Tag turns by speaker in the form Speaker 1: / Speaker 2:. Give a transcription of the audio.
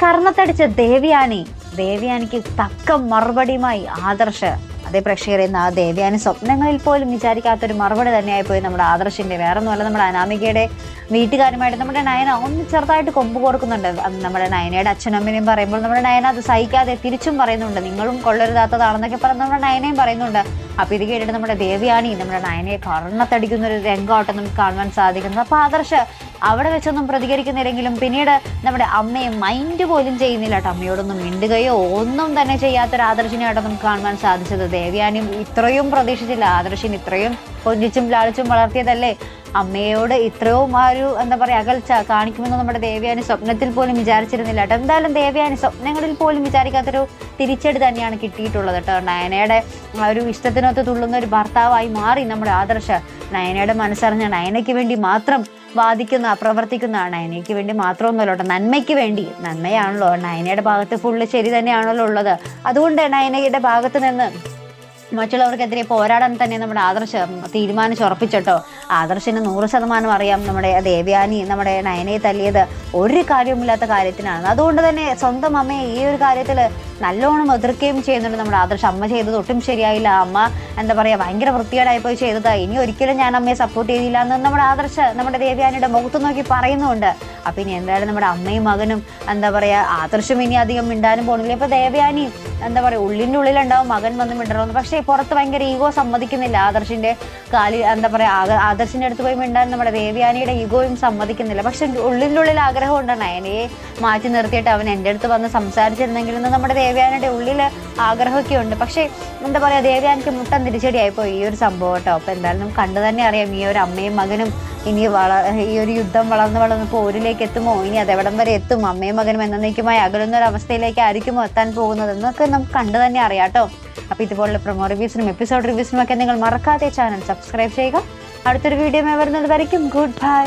Speaker 1: കർണത്തടിച്ച ദേവ്യാനി ദേവ്യാനിക്ക് തക്ക മറുപടിയുമായി ആദർശ്. അതേ പ്രേക്ഷകരെ ആ ദേവ്യാനി സ്വപ്നങ്ങളിൽ പോലും വിചാരിക്കാത്തൊരു മറുപടി തന്നെയായി പോയി നമ്മുടെ ആദർശിന്റെ. വേറെ ഒന്നുമല്ല നമ്മുടെ അനാമികയുടെ വീട്ടുകാരുമായിട്ട് നമ്മുടെ നയന ഒന്ന് ചെറുതായിട്ട് കൊമ്പ് കൊടുക്കുന്നുണ്ട് അത് നമ്മുടെ നയനയുടെ അച്ഛനും അമ്മയും പറയുമ്പോൾ നമ്മുടെ നയന അത് സഹിക്കാതെ തിരിച്ചും പറയുന്നുണ്ട്. നിങ്ങളും കൊള്ളരുതാത്തതാണെന്നൊക്കെ പറഞ്ഞ് നമ്മുടെ നയനയും പറയുന്നുണ്ട്. അപ്പൊ ഇത് കേട്ടിട്ട് നമ്മുടെ ദേവിയാണി നമ്മുടെ നയനയെ കർണത്തടിക്കുന്ന ഒരു രംഗമായിട്ട് നമുക്ക് കാണുവാൻ സാധിക്കുന്നത് അപ്പൊ ആദർശ് അവിടെ വെച്ചൊന്നും പ്രതികരിക്കുന്നില്ലെങ്കിലും പിന്നീട് നമ്മുടെ അമ്മയെ മൈൻഡ് പോലും ചെയ്യുന്നില്ല. കേട്ടോ അമ്മയോടൊന്നും മിണ്ടുകയോ ഒന്നും തന്നെ ചെയ്യാത്തൊരു ആദർശിനെയായിട്ട് നമുക്ക് കാണുവാൻ സാധിച്ചത് ദേവയാനി ഇത്രയും പ്രതീക്ഷിച്ചില്ല. ആദർശിന് ഇത്രയും കൊഞ്ചിച്ചും ലാളിച്ചും വളർത്തിയതല്ലേ? അമ്മയോട് ഇത്രയും ആ ഒരു എന്താ പറയുക അകൽച്ച കാണിക്കുമെന്ന് നമ്മുടെ ദേവയാനി സ്വപ്നത്തിൽ പോലും വിചാരിച്ചിരുന്നില്ല കേട്ടോ. എന്തായാലും ദേവയാനി സ്വപ്നങ്ങളിൽ പോലും വിചാരിക്കാത്തൊരു തിരിച്ചടി തന്നെയാണ് കിട്ടിയിട്ടുള്ളത് കേട്ടോ. നയനയുടെ ആ ഒരു ഇഷ്ടത്തിനൊത്ത് തുള്ളുന്ന ഒരു ഭർത്താവായി മാറി നമ്മുടെ ആദർശ നയനയുടെ മനസ്സറിഞ്ഞ നയനയ്ക്ക് വേണ്ടി മാത്രം വാദിക്കുന്ന പ്രവർത്തിക്കുന്ന നയനയ്ക്ക് വേണ്ടി മാത്രമൊന്നുമല്ല കേട്ടോ നന്മയ്ക്ക് വേണ്ടി. നന്മയാണല്ലോ നയനയുടെ ഭാഗത്ത് ഫുള്ള് ശരി തന്നെയാണല്ലോ ഉള്ളത്. അതുകൊണ്ട് നയനയുടെ ഭാഗത്ത് നിന്ന് മറ്റുള്ളവർക്കെതിരെ പോരാടാൻ തന്നെ നമ്മുടെ ആദർശം തീരുമാനിച്ചുറപ്പിച്ചിട്ടോ ആദർശിന് നൂറ് ശതമാനം അറിയാം നമ്മുടെ ദേവ്യാനി നമ്മുടെ നയനയെ തല്ലിയത്. ഒരു കാര്യവുമില്ലാത്ത കാര്യത്തിനാണ്. അതുകൊണ്ട് തന്നെ സ്വന്തം അമ്മയെ ഈ ഒരു കാര്യത്തിൽ നല്ലോണം എതിർക്കുകയും ചെയ്യുന്നുണ്ട് നമ്മുടെ ആദർശം. അമ്മ ചെയ്തത് ഒട്ടും ശരിയായില്ല. അമ്മ എന്താ പറയുക ഭയങ്കര വൃത്തികേടായി പോയി ചെയ്തത്. ഇനി ഒരിക്കലും ഞാൻ അമ്മയെ സപ്പോർട്ട് ചെയ്തില്ല എന്ന് നമ്മുടെ ആദർശ നമ്മുടെ ദേവയാനിയുടെ മുഖത്ത് നോക്കി പറയുന്നുണ്ട്. അപ്പം ഇനി എന്തായാലും നമ്മുടെ അമ്മയും മകനും എന്താ പറയുക ആദർശം ഇനി അധികം മിണ്ടാനും പോകുന്നില്ല. ഇപ്പം ദേവയാനി എന്താ പറയുക ഉള്ളിന്റെ ഉള്ളിലുണ്ടാവും മകൻ വന്ന് മിണ്ടണമെന്ന്. പക്ഷേ പുറത്ത് ഭയങ്കര ഈഗോ സമ്മതിക്കുന്നില്ല. ആദർശിന്റെ കാലി എന്താ പറയുക ആദർശിന്റെ അടുത്ത് പോയി മിണ്ടാൻ നമ്മുടെ ദേവയാനിയുടെ ഈഗോയും സമ്മതിക്കുന്നില്ല. പക്ഷെ ഉള്ളിന്റെ ഉള്ളിൽ ആഗ്രഹം ഉണ്ട് നയനയെ മാറ്റി നിർത്തിയിട്ട് അവൻ എന്റെ അടുത്ത് വന്ന് സംസാരിച്ചിരുന്നെങ്കിൽ നമ്മുടെ ദേവയാനിയുടെ ഉള്ളിൽ ആഗ്രഹമൊക്കെ ഉണ്ട് പക്ഷേ എന്താ പറയുക ദേവ്യാനയ്ക്ക് മുട്ടം തിരിച്ചടിയായിപ്പോയി. ഈ ഒരു സംഭവം കേട്ടോ. അപ്പോൾ എന്തായാലും നമുക്ക് കണ്ടു തന്നെ അറിയാം. ഈ ഒരു അമ്മയും മകനും ഇനി വള ഈ ഒരു യുദ്ധം വളർന്ന് വളർന്ന് പോരിലേക്ക് എത്തുമോ? ഇനി അതെവിടം വരെ എത്തും? അമ്മയും മകനും എന്നേക്കുമായി അകലുന്ന ഒരു അവസ്ഥയിലേക്ക് ആയിരിക്കുമോ എത്താൻ പോകുന്നത്? എന്നൊക്കെ നമുക്ക് കണ്ടു തന്നെ അറിയാം കേട്ടോ. അപ്പോൾ ഇതുപോലുള്ള പ്രൊമോ റിവ്യൂസിനും എപ്പിസോഡ് റിവ്യൂസിനും ഒക്കെ നിങ്ങൾ മറക്കാതെ ചാനൽ സബ്സ്ക്രൈബ് ചെയ്യുക. അടുത്തൊരു വീഡിയോ വരുന്നത് വരയ്ക്കും. Good bye.